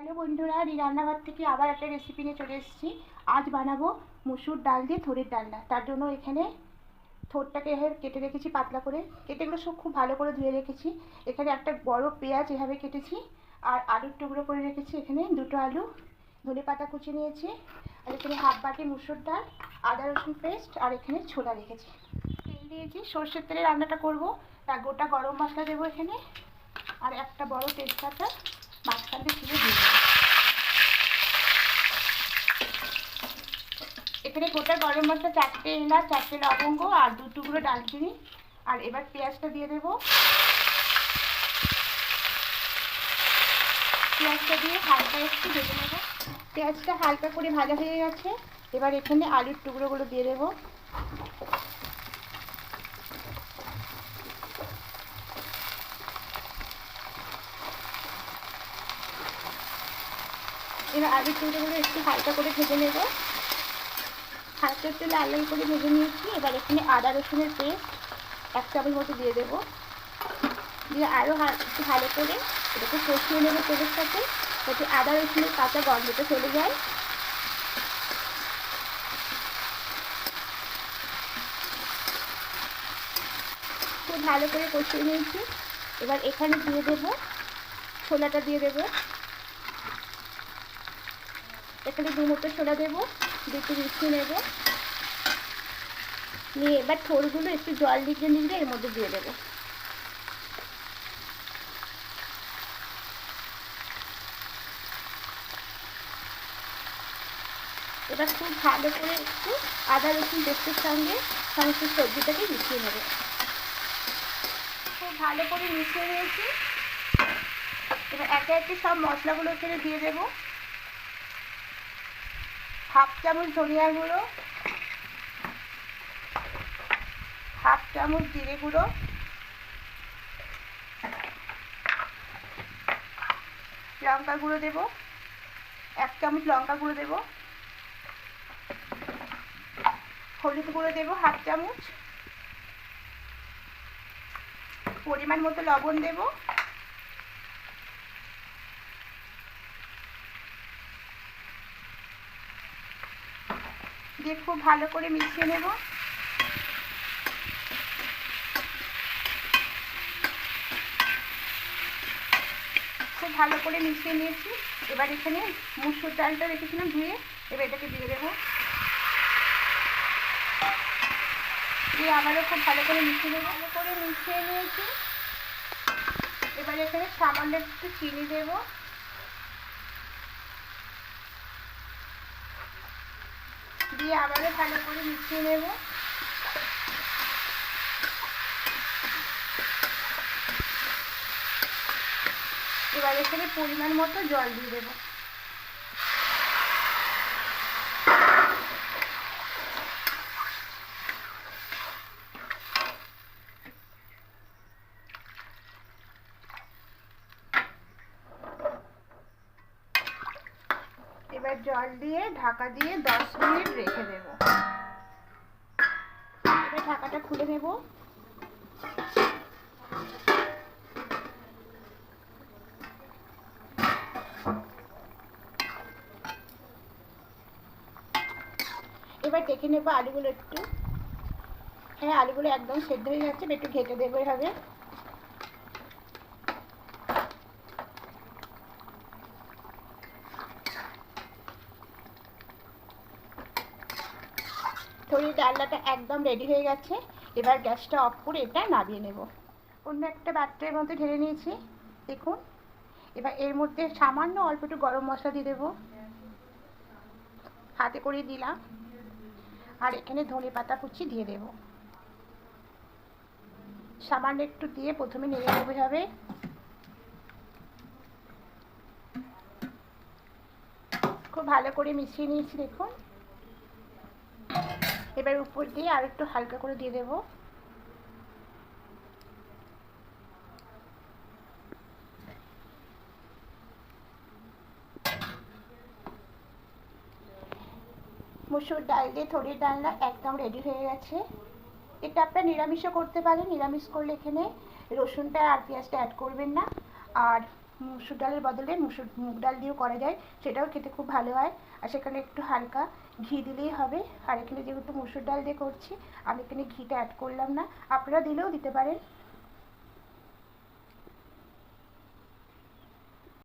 Hello বন্ধুরা এই রান্নাঘর থেকে আবার একটা রেসিপি নিয়ে চলে এসেছি। আজ বানাবো মুসুর ডাল দিয়ে থোড়ের ডালনা। তার জন্য এখানে থোরটাকে এভাবে কেটে রেখেছি পাতলা করে। কেটে এগুলো সব খুব ভালো করে ধুয়ে রেখেছি। এখানে একটা বড় পেঁয়াজ এভাবে কেটেছি আর আলুর টুকরো করে রেখেছি। এখানে দুটো আলু, ধনে পাতা কুচি নিয়েছি আর এখানে হাফ বাটি মুসুর ডাল, আদা রসুন পেস্ট আর এখানে ছোলা রেখেছি। তেল দিয়েছি, সর্ষের তেলে রান্নাটা করব। তা গোটা গরম মশলা দেবো এখানে। আর একটা বড় তেজপাতা মাঝখান দিয়ে ছিঁড়ে দিয়ে দেবো। এখানে গোটা গরম মশলা, চারটে এলাচ, চারটে লবঙ্গ আর দু টুকরো ডালচিনি আর এবার পেঁয়াজটা দিয়ে দেবো। পেঁয়াজটা দিয়ে হালকা একটু ভেজে নেব। পেঁয়াজটা হালকা করে ভাজা হয়ে গেছে। এবার এখানে আলুর টুকরোগুলো দিয়ে দেবো। এবার আলুর টুকরোগুলো একটু হালকা করে ভেজে নেব। হালকা লাল লাল করে ভেজে নিয়েছি। এবার এখানে আদা রসুনের পেস্ট এক চামচ মতো দিয়ে দেবো। দিয়ে আরও একটু ভালো করে এটাকে কষিয়ে নেব তেলের সাথে, যাতে আদা রসুনের কাঁচা গন্ধটা চলে যায়। খুব ভালো করে কষিয়ে নিয়েছি। এবার এখানে দিয়ে দেবো ছোলাটা দিয়ে দেবো। এখানে দু মুঠো ছোলা দেবো। দুটো মিশিয়ে নেব। নিয়ে এবার থোড়গুলো একটু জল দিতে নিলে এর মধ্যে দিয়ে দেবো। এবার খুব ভালো করে একটু আদা, রসুন পেস্টের সঙ্গে সমস্ত সবজিটাকে মিশিয়ে নেব। খুব ভালো করে মিশিয়ে নিয়েছি। এবার একে একে সব মশলাগুলো এখানে দিয়ে দেবো। হাফ চামচ ধনিয়ার গুঁড়ো, হাফ চামচ জিরে গুঁড়ো, লঙ্কা গুঁড়ো দেবো, এক চামচ লঙ্কা গুঁড়ো দেবো, হলুদ গুঁড়ো দেবো হাফ চামচ, পরিমাণ মতো লবণ দেবো দিয়ে খুব ভালো করে মিশিয়ে নেব। খুব ভালো করে মিশিয়ে নিয়েছি। এবার এখানে মুসুর ডালটা রেখেছিলাম ধুয়ে, এবার এটাকে দিয়ে দেবো। দিয়ে আবারও খুব ভালো করে মিশিয়ে নেব। ভালো করে মিশিয়ে নিয়েছি। এবার এখানে সামান্য একটু চিনি দেবো। দিয়ে আবারও ভালো করে মিশিয়ে নেব। এবার এখানে পরিমাণ মতো জল দিয়ে দেবো। এবার জল দিয়ে ঢাকা দিয়ে দশ মিনিট রেখে দেব। এবার ঢাকাটা খুলে নেব। এবার দেখে নেব আলুগুলো একটু। হ্যাঁ আলুগুলো একদম সেদ্ধ হয়ে যাচ্ছে একটু ঘেটে দেবো এভাবে। থরি ডালনাটা একদম রেডি হয়ে গেছে। এবার গ্যাসটা অফ করে এটা নামিয়ে নেব। অন্য একটা পাত্রের মধ্যে ঢেলে নিয়েছি। দেখুন, এবার এর মধ্যে সামান্য অল্প একটু গরম মশলা দিয়ে দেবো। হাতে করে দিলাম। আর এখানে ধনে পাতা কুচি দিয়ে দেব। সামান্য একটু দিয়ে প্রথমে নেড়ে নেবে হবে খুব ভালো করে মিশিয়ে নিয়েছি, দেখুন। এবার উপর দিয়ে আর একটু হালকা করে দিয়ে দেবো। মুসুর ডাল দিয়ে থরির ডালনা একদম রেডি হয়ে গেছে। এটা আপনারা নিরামিষও করতে পারেন, নিরামিষ করলে এখানে রসুনটা আর পেঁয়াজটা অ্যাড করবেন না। আর মুসুর ডালের বদলে মুসুর মুগ ডাল দিয়েও করা যায়, সেটাও খেতে খুব ভালো হয়। আর সেখানে একটু হালকা ঘি দিলেই হবে। আর এখানে যেহেতু মুসুর ডাল দিয়ে করছি, আমি এখানে ঘিটা অ্যাড করলাম না। আপনারা দিলেও দিতে পারেন।